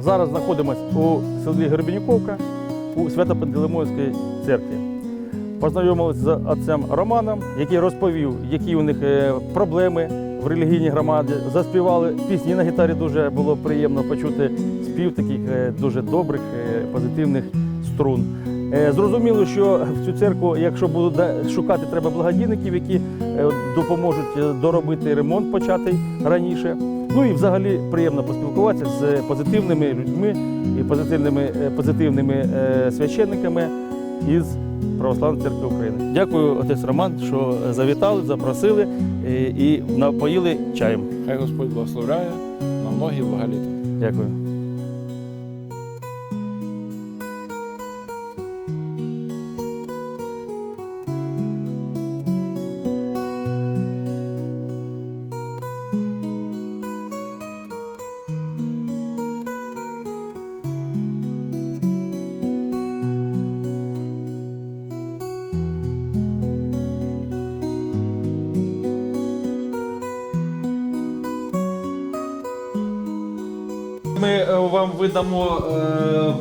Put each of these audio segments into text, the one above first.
Зараз знаходимося у селі Гребенюковка у Свято-Пантелеймонській церкві. Познайомилися з отцем Романом, який розповів, які у них е, проблеми в релігійній громаді. Заспівали пісні на гітарі. Дуже було приємно почути спів таких е, дуже добрих, е, позитивних струн. Зрозуміло, що в цю церкву, якщо будуть шукати, треба благодійників, які допоможуть доробити ремонт початий раніше. Ну і взагалі приємно поспілкуватися з позитивними людьми і позитивними, е, позитивними е, священниками із Православної церкви України. Дякую, отець Роман, що завітали, запросили е, і напоїли чаєм. Хай Господь благословляє на многі благоліта. Дякую. Ми вам видамо е,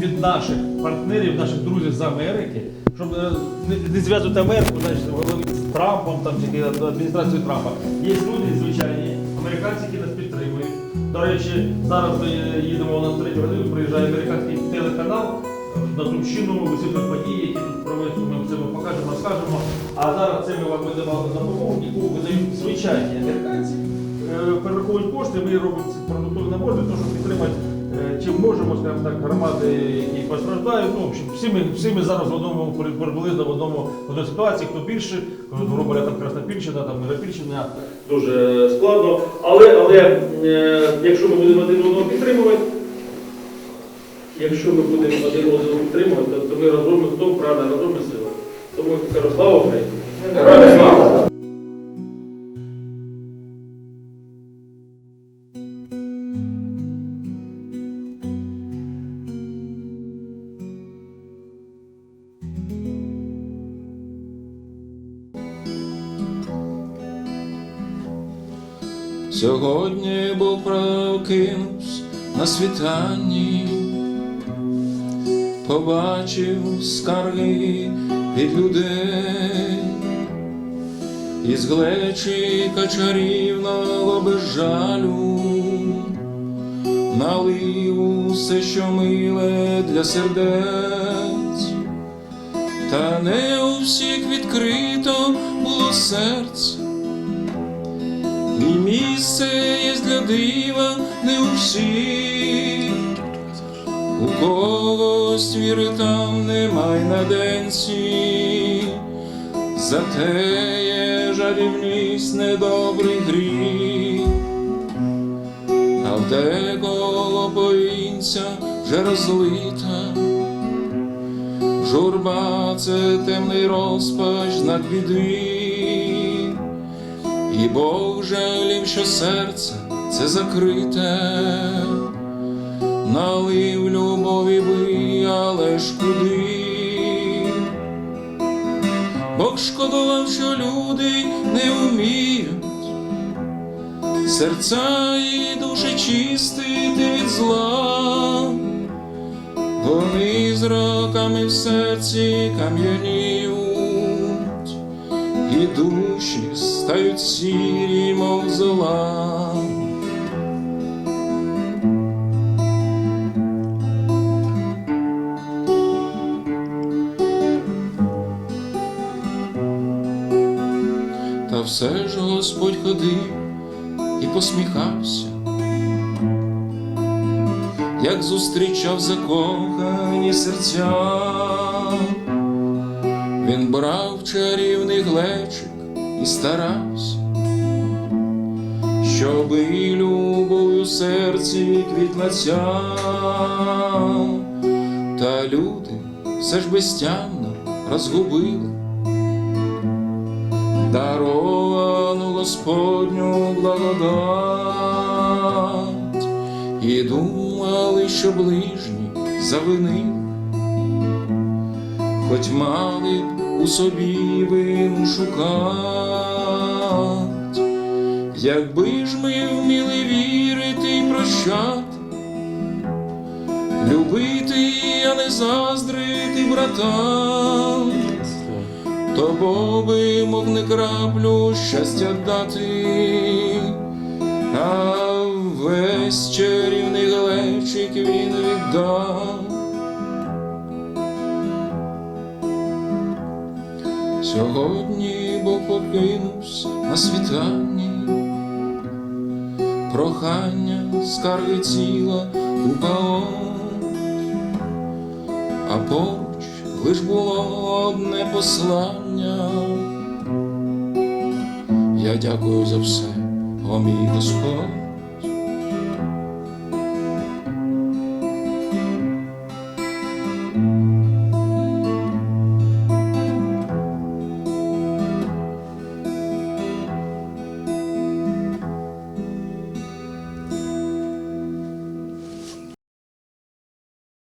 від наших партнерів, наших друзів з Америки, щоб е, не, не зв'язувати Америку знаєш, з Трампом, там чи адміністрацією Трампа. Є люди звичайні, американці, які нас підтримують. До речі, зараз ми їдемо на третю годину, приїжджає американський телеканал на Сумщину, висвітлюють події, які тут проводять, ми ми покажемо, розкажемо. А зараз це ми вам видамо допомогу, яку видають звичайні американці. Е, перераховують кошти, ми робимо ці продуктові набори для того, щоб підтримати, е, чим можемо, скажімо так, громади, які постраждають. Ну, в общем, всі ми, всі ми зараз в одному при- приблизно в одному в одній ситуації, хто більше, грубо там Краснопільщина, там Миропільщина, дуже складно. Але, але е, якщо ми будемо один одного підтримувати, якщо ми будемо один одного підтримувати, то, то ми ми хто правда, разом ми сила. Тому слава Україні! Сьогодні Бог прокинувся на світанні, побачив скарги від людей, із глечика чарівного без жалю, налив усе, що миле для сердець, та не у всіх відкрито було серце. І місце є для дива не у всіх, у когось віри там немає на денці, зате є жадібність недобрий гріх, а в декого повінця вже розлита. Журба це темний розпач знак біди. І Бог жалів, що серце це закрите, налив любові би, але ж куди? Бог шкодував, що люди не вміють. Серця і душі чистити від зла, вони з роками в серці кам'яніють і душі стають сірі, мов зола. Та все ж Господь ходив і посміхався, як зустрічав закохані серця. Він брав чарівний глечик і старався, щоби і любов у серці квітла ця, та люди все ж безтямно розгубили. Даровану Господню благодать. І думали, що ближні завинили. Хоч мали б собі вину шукать, якби ж ми вміли вірити й прощати, любити, а не заздрити братам, то би мог не краплю щастя дати, а весь чарівний глечик він віддав. Сьогодні Бог покинувся на світанні, прохання, скарги тіла купа а поруч лиш було одне послання. Я дякую за все, о мій Господь.